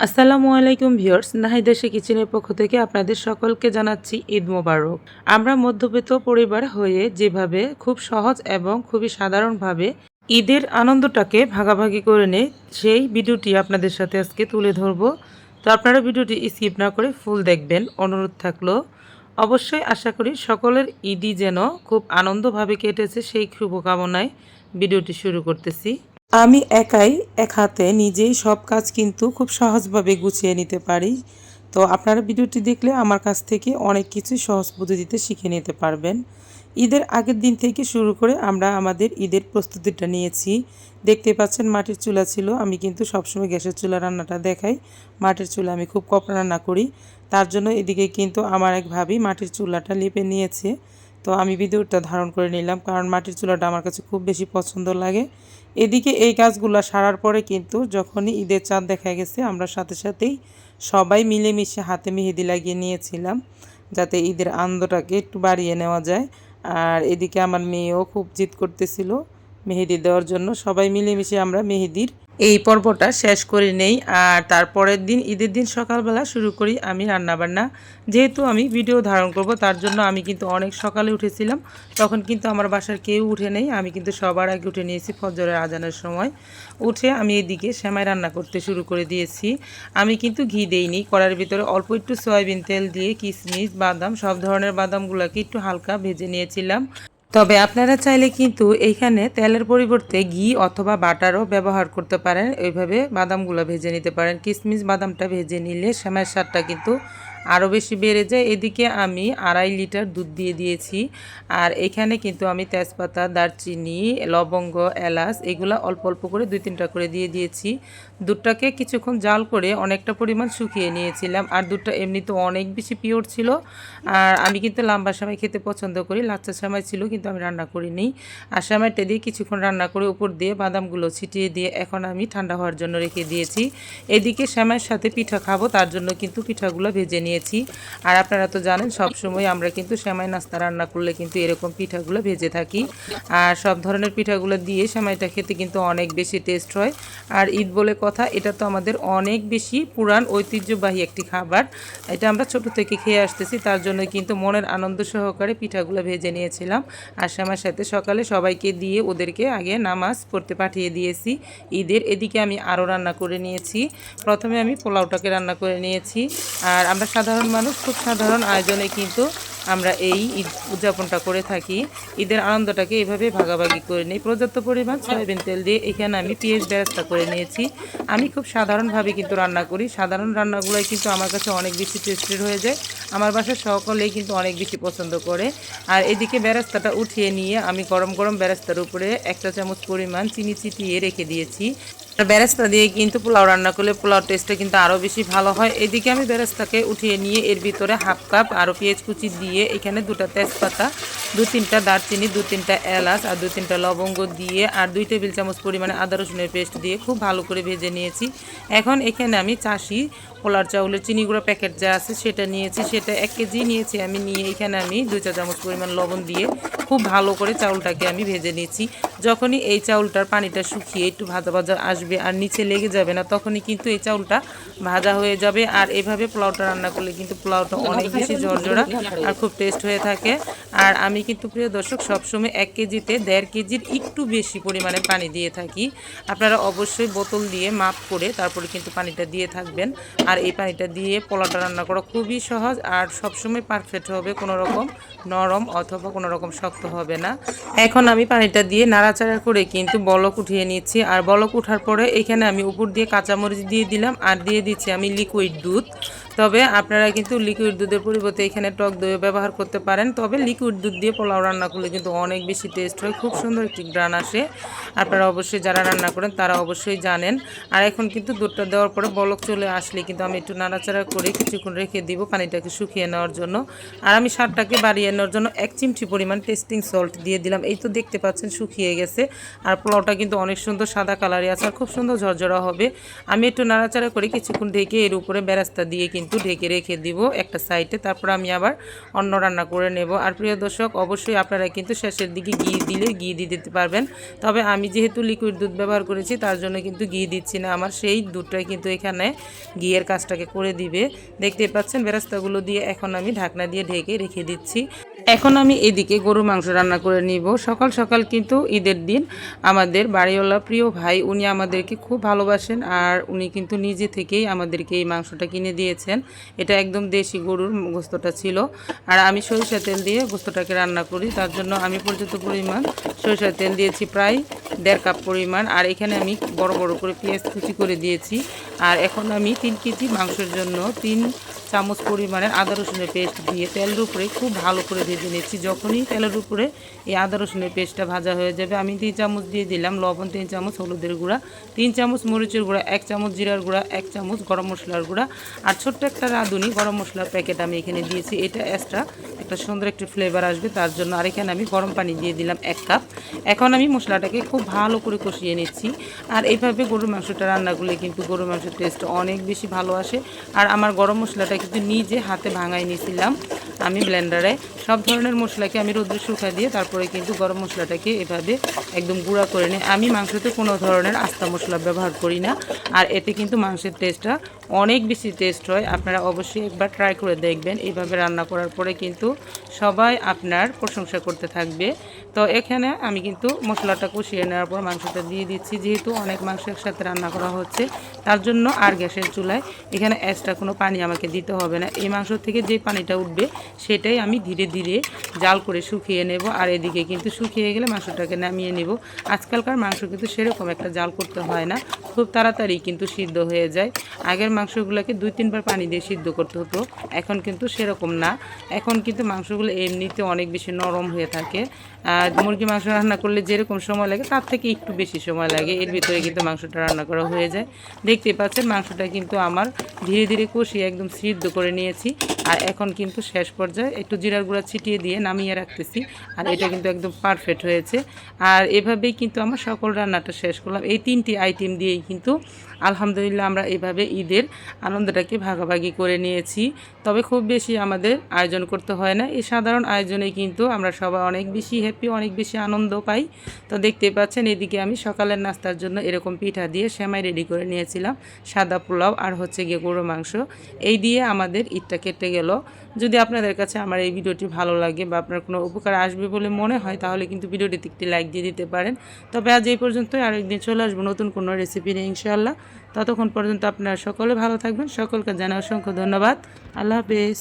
আসসালামু আলাইকুম ভিউয়ার্স নাহি দেশে কিচেনের পক্ষ থেকে আপনাদের সকলকে জানাচ্ছি ঈদ মোবারক। আমরা মধ্যবিত্ত পরিবার হয়ে যেভাবে খুব সহজ এবং খুবই সাধারণভাবে ঈদের আনন্দটাকে ভাগাভাগি করে নেই সেই ভিডিওটি আপনাদের সাথে আজকে তুলে ধরব। তো আপনারা ভিডিওটি স্কিপ না করে ফুল দেখবেন, অনুরোধ থাকল। অবশ্যই আশা করি সকলের ঈদই যেন খুব আনন্দভাবে কেটেছে সেই শুভকামনায় ভিডিওটি শুরু করতেছি। আমি একাই এক হাতে নিজেই সব কাজ কিন্তু খুব সহজভাবে গুছিয়ে নিতে পারি। তো আপনারা ভিডিওটি দেখলে আমার কাছ থেকে অনেক কিছু সহজ পদ্ধতিতে শিখে নিতে পারবেন। ঈদের আগের দিন থেকে শুরু করে আমরা আমাদের ঈদের প্রস্তুতিটা নিয়েছি। দেখতে পাচ্ছেন মাটির চুলা ছিল, আমি কিন্তু সবসময় গ্যাসের চুলা রান্নাটা দেখাই। মাটির চুলা আমি খুব কম রান্না করি। তার জন্য এদিকে কিন্তু আমার এক ভাবি মাটির চুলাটা লিপে নিয়েছে। তো আমি ভিডিওটা ধারণ করে নিলাম, কারণ মাটির চুলাটা আমার কাছে খুব বেশি পছন্দ লাগে। এদিকে এই কাজগুলো সারার পরে কিন্তু যখনই ঈদের চাঁদ দেখা গেছে, আমরা সাথে সাথেই সবাই মিলেমিশে হাতে মেহেদি লাগিয়ে নিয়েছিলাম, যাতে ঈদের আনন্দটাকে একটু বাড়িয়ে নেওয়া যায়। আর এদিকে আমার মেয়েও খুব জিদ করতেছিল মেহেদি দেওয়ার জন্য, সবাই মিলেমিশে আমরা মেহেদির এই পর্বটা শেষ করে নেই আর তারপরের দিন, ঈদের দিন সকালবেলা শুরু করি আমি রান্নাবান্না। যেহেতু আমি ভিডিও ধারণ করব, তার জন্য আমি কিন্তু অনেক সকালে উঠেছিলাম। তখন কিন্তু আমার বাসার কেউ উঠে নেই। আমি কিন্তু সবার আগে উঠে নিয়েছি ফজরের আজানের সময়। উঠে আমি এদিকে সেমাই রান্না করতে শুরু করে দিয়েছি। আমি কিন্তু ঘি দেইনি। কড়ার ভিতরে অল্প একটু সয়াবিন তেল দিয়ে কিশমিশ, বাদাম, সব ধরনের বাদামগুলোকে একটু হালকা ভেজে নিয়েছিলাম। তবে আপনারা চাইলে কিন্তু এইখানে তেলের পরিবর্তে ঘি অথবা বাটারও ব্যবহার করতে পারেন। এইভাবে বাদামগুলো ভেজে নিতে পারেন। কিশমিশ বাদামটা ভেজে নিলে সেমাইয়ের স্বাদটা কিন্তু আরও বেশি বেড়ে যায়। এদিকে আমি আড়াই লিটার দুধ দিয়ে দিয়েছি। আর এখানে কিন্তু আমি তেজপাতা, দারচিনি, লবঙ্গ, এলাচ এগুলো অল্প অল্প করে দুই তিনটা করে দিয়ে দিয়েছি। দুধটাকে কিছুক্ষণ জাল করে অনেকটা পরিমাণ শুকিয়ে নিয়েছিলাম। আর দুধটা এমনিতে অনেক বেশি পিওর ছিল। আর আমি কিন্তু লম্বা সময় খেতে পছন্দ করি লাচ্চা সময় ছিল কিন্তু আমি রান্না করিনি। আর সময়টা দিয়ে কিছুক্ষণ রান্না করে উপর দিয়ে বাদামগুলো ছিটিয়ে দিয়ে এখন আমি ঠান্ডা হওয়ার জন্য রেখে দিয়েছি। এদিকে শ্যামাইয়ের সাথে পিঠা খাব, তার জন্য কিন্তু পিঠাগুলো ভেজে নিয়েছি আর আপনারা তো জানেন সব সময় আমরা কিন্তু শ্যামাই নাস্তা রান্না করলে কিন্তু এরকম পিঠাগুলো ভেজে থাকি। আর সব ধরনের পিঠাগুলো দিয়ে শ্যামাইটা খেতে কিন্তু অনেক বেশি টেস্ট হয়। আর ঈদ বলে কথা, এটা তো আমাদের অনেক বেশি পুরান ঐতিহ্যবাহী একটি খাবার। এটা আমরা ছোট থেকে খেয়ে আসতেছি, তার জন্য কিন্তু মনের আনন্দ সহকারে পিঠাগুলো ভেজে নিয়েছিলাম। আর শ্যামার সাথে সকালে সবাইকে দিয়ে ওদেরকে আগে নামাজ পড়তে পাঠিয়ে দিয়েছি ঈদের। এদিকে আমি আরও রান্না করে নিয়েছি। প্রথমে আমি পোলাওটাকে রান্না করে নিয়েছি। আর আমরা সাধারণ মানুষ, খুব সাধারণ আয়োজনে কিন্তু আমরা এই ঈদ উদযাপনটা করে থাকি। ঈদের আনন্দটাকে এভাবে ভাগাভাগি করে নিই। পর্যাপ্ত পরিমাণ সয়াবিন তেল দিয়ে এখানে আমি পেঁয়াজ ব্যবস্থা করে নিয়েছি। আমি খুব সাধারণভাবে কিন্তু রান্না করি। সাধারণ রান্নাগুলোই কিন্তু আমার কাছে অনেক বেশি টেস্টেড হয়ে যায়। আমার বাসার সকলেই কিন্তু অনেক বেশি পছন্দ করে। আর এদিকে বেরাস্তাটা উঠিয়ে নিয়ে আমি গরম গরম বেরাস্তার উপরে একটা চামচ পরিমাণ চিনি চিটিয়ে রেখে দিয়েছি। বেরেস্তা দিয়ে কিন্তু পোলাও রান্না করলে পোলাও টেস্টটা কিন্তু আরও বেশি ভালো হয়। এদিকে আমি বেরেস্তাকে উঠিয়ে নিয়ে এর ভিতরে হাফ কাপ আরও পেঁয়াজ কুচি দিয়ে এখানে দুটা তেজপাতা, দু তিনটা দারচিনি, দু তিনটা এলাচ আর দু তিনটা লবঙ্গ দিয়ে আর দুই টেবিল চামচ পরিমাণে আদা রসুনের পেস্ট দিয়ে খুব ভালো করে ভেজে নিয়েছি। এখন এখানে আমি চাষি পোলার চাউলের চিনি গুঁড়ো প্যাকেট যা আছে সেটা নিয়েছি, সেটা এক কেজি নিয়েছি। আমি নিয়ে এখানে আমি দুই চা চামচ পরিমাণ লবণ দিয়ে খুব ভালো করে চাউলটাকে আমি ভেজে নিয়েছি। যখনই এই চাউলটার পানিটা শুকিয়ে একটু ভাজা ভাজা আসবে আর নিচে লেগে যাবে না, তখনই কিন্তু এই চাউলটা ভাজা হয়ে যাবে। আর এভাবে পোলাওটা রান্না করলে কিন্তু পোলাওটা অনেক বেশি ঝরঝরা আর খুব টেস্ট হয়ে থাকে। আর আমি কিন্তু প্রিয় দর্শক, সবসময় এক কেজিতে দেড় কেজির একটু বেশি পরিমাণে পানি দিয়ে থাকি। আপনারা অবশ্যই বোতল দিয়ে মাপ করে তারপরে কিন্তু পানিটা দিয়ে থাকবেন। আর এই পানিটা দিয়ে পোলাওটা রান্না করা খুবই সহজ আর সবসময় পারফেক্ট হবে, কোনো রকম নরম অথবা কোনো রকম শক্ত হবে না। এখন আমি পানিটা দিয়ে নাড়াচাড়া করে কিন্তু বলক উঠিয়ে নিচ্ছি। আর বলক উঠার পরে এখানে আমি উপর দিয়ে কাঁচামরিচ দিয়ে দিলাম আর দিয়ে দিচ্ছি আমি লিকুইড দুধ। তবে আপনারা কিন্তু লিকুইড দুধের পরিবর্তে এখানে টক দইও ব্যবহার করতে পারেন। তবে লিকুইড দুধ দিয়ে পোলাও রান্না করলে কিন্তু অনেক বেশি টেস্ট হয়। খুব সুন্দর একটি গ্রান আসে। আপনারা অবশ্যই যারা রান্না করেন তারা অবশ্যই জানেন। আর এখন কিন্তু দুধটা দেওয়ার পরে বলক চলে আসলে কিন্তু আমি একটু নাড়াচাড়া করে কিছুক্ষণ রেখে দিব পানিটাকে শুকিয়ে নেওয়ার জন্য। আর আমি স্বাদটাকে বাড়িয়ে নেওয়ার জন্য এক চিমটি পরিমাণ টেস্টিং সল্ট দিয়ে দিলাম। এই তো দেখতে পাচ্ছেন শুকিয়ে গেছে। আর পোলাওটা কিন্তু অনেক সুন্দর সাদা কালারে আছে আর খুব সুন্দর ঝরঝরা হবে। আমি একটু নাড়াচাড়া করে কিছুক্ষণ ঢেকে এর উপরে বেরাস্তা দিয়ে কিন্তু কিন্তু ঢেকে রেখে দিব একটা সাইডে, তারপর আমি আবার অন্য রান্না করে নেব। আর প্রিয় দর্শক, অবশ্যই আপনারা কিন্তু শেষের দিকে ঘি দিলে ঘি দিয়ে দিতে পারবেন। তবে আমি যেহেতু লিকুইড দুধ ব্যবহার করেছি, তার জন্য কিন্তু ঘি দিচ্ছি না। আমার সেই দুধটাই কিন্তু এখানে ঘিয়ের কাজটাকে করে দিবে। দেখতে পাচ্ছেন, বেরাস্তাগুলো দিয়ে এখন আমি ঢাকনা দিয়ে ঢেকে রেখে দিচ্ছি। এখন আমি এদিকে গরু মাংস রান্না করে নিব। সকাল সকাল কিন্তু ঈদের দিন আমাদের বাড়িওয়ালা প্রিয় ভাই, উনি আমাদেরকে খুব ভালোবাসেন আর উনি কিন্তু নিজে থেকেই আমাদেরকে এই মাংসটা কিনে দিয়েছেন। এটা একদম দেশি গরুর গোস্তটা ছিল। আর আমি সরিষা তেল দিয়ে গোস্তটাকে রান্না করি। তার জন্য আমি পর্যাপ্ত পরিমাণ সরিষার তেল দিয়েছি, প্রায় দেড় কাপ পরিমাণ। আর এখানে আমি বড় বড় করে পেঁয়াজ কুচি করে দিয়েছি। আর এখন আমি তিন কেজি মাংসের জন্য তিন চামচ পরিমাণের আদা রসুনের পেস্ট দিয়ে তেলের উপরে খুব ভালো করে ভেজে নিচ্ছি। যখনই তেলের উপরে এই আদা রসুনের পেস্টটা ভাজা হয়ে যাবে, আমি তিন চামচ দিয়ে দিলাম লবণ, তিন চামচ হলুদের গুঁড়া, তিন চামচ মরিচের গুঁড়া, এক চামচ জিরার গুঁড়া, এক চামচ গরম মশলার গুঁড়া আর ছোট্ট একটা রাঁধুনি গরম মশলার প্যাকেট আমি এখানে দিয়েছি। এটা এক্সট্রা একটা সুন্দর একটি ফ্লেভার আসবে, তার জন্য আর এখানে আমি গরম পানি দিয়ে দিলাম এক কাপ এখন আমি মশলাটাকে খুব ভালো করে কষিয়ে নিচ্ছি। আর এইভাবে গরুর মাংসটা রান্না করলে কিন্তু গরুর মাংসের টেস্ট অনেক বেশি ভালো আসে। আর আমার গরম মশলাটা কিন্তু নিজে হাতে ভাঙাই নিয়েছিলাম আমি ব্লেন্ডারে সব ধরনের মশলাকে আমি রোদ্রে শুকা দিয়ে তারপরে কিন্তু গরম মশলাটাকে এভাবে একদম গুঁড়া করে নিই। আমি মাংসতে কোনো ধরনের আস্তা মশলা ব্যবহার করি না। আর এতে কিন্তু মাংসের টেস্টটা অনেক বেশি টেস্ট হয়। আপনারা অবশ্যই একবার ট্রাই করে দেখবেন। এইভাবে রান্না করার পরে কিন্তু সবাই আপনার প্রশংসা করতে থাকবে। তো এখানে আমি কিন্তু মশলাটা কষিয়ে নেওয়ার পর মাংসটা দিয়ে দিচ্ছি। যেহেতু অনেক মাংস একসাথে রান্না করা হচ্ছে, তার জন্য আর গ্যাসের চুলায় এখানে এক্সট্রা কোনো পানি আমাকে দিতে হবে না। এই মাংস থেকে যে পানিটা উঠবে, সেটাই আমি ধীরে ধীরে জাল করে শুকিয়ে নেব। আর এদিকে কিন্তু শুকিয়ে গেলে মাংসটাকে নামিয়ে নেব। আজকালকার মাংস কিন্তু সেরকম একটা জাল করতে হয় না। খুব তাড়াতাড়ি কিন্তু সিদ্ধ হয়ে যায়। আগের মাংসগুলোকে দুই, তিনবার পানি দিয়ে সিদ্ধ করতে হতো। এখন কিন্তু সেরকম না। এখন কিন্তু মাংসগুলো এমনিতে অনেক বেশি নরম হয়ে থাকে। আর মুরগি মাংস রান্না করলে যেরকম সময় লাগে, তার থেকে একটু বেশি সময় লাগে। এর ভিতরে কিন্তু মাংসটা রান্না করা হয়ে যায়। দেখতে পাচ্ছেন মাংসটা কিন্তু আমার ধীরে ধীরে কষিয়ে একদম সিদ্ধ করে নিয়েছি। আর এখন কিন্তু শেষ পর্যায়ে একটু জিরার গুঁড়া ছিটিয়ে দিয়ে নামিয়ে রাখতেছি। আর এটা কিন্তু একদম পারফেক্ট হয়েছে। আর এভাবেই কিন্তু আমার সকল রান্নাটা শেষ করলাম। এই তিনটি আইটেম দিয়েই কিন্তু আলহামদুলিল্লাহ আমরা এভাবে ঈদের আনন্দটাকে ভাগাভাগি করে নিয়েছি। তবে খুব বেশি আমাদের আয়োজন করতে হয় না। এই সাধারণ আয়োজনে কিন্তু আমরা সবাই অনেক বেশি হ্যাপি অনেক বেশি আনন্দ পাই। তো দেখতে পাচ্ছেন, এদিকে আমি সকালের নাস্তার জন্য এরকম পিঠা দিয়ে সেমাই রেডি করে নিয়েছিলাম, সাদা পোলাও আর হচ্ছে গিয়ে গরু মাংস। এই দিয়ে আমাদের ঈদটা কেটে গেল। যদি আপনাদের কাছে আমার এই ভিডিওটি ভালো লাগে বা আপনার কোনো উপকার আসবে বলে মনে হয়, তাহলে কিন্তু ভিডিওটিতে একটি লাইক দিয়ে দিতে পারেন। তবে আজ এই পর্যন্তই। আরেকদিন চলে আসব নতুন কোনো রেসিপি নিয়ে, ইনশাআল্লাহ। ততক্ষণ পর্যন্ত আপনারা সকলে ভালো থাকবেন। সকলকে জানা অসংখ্য ধন্যবাদ। আল্লাহ হাফেজ।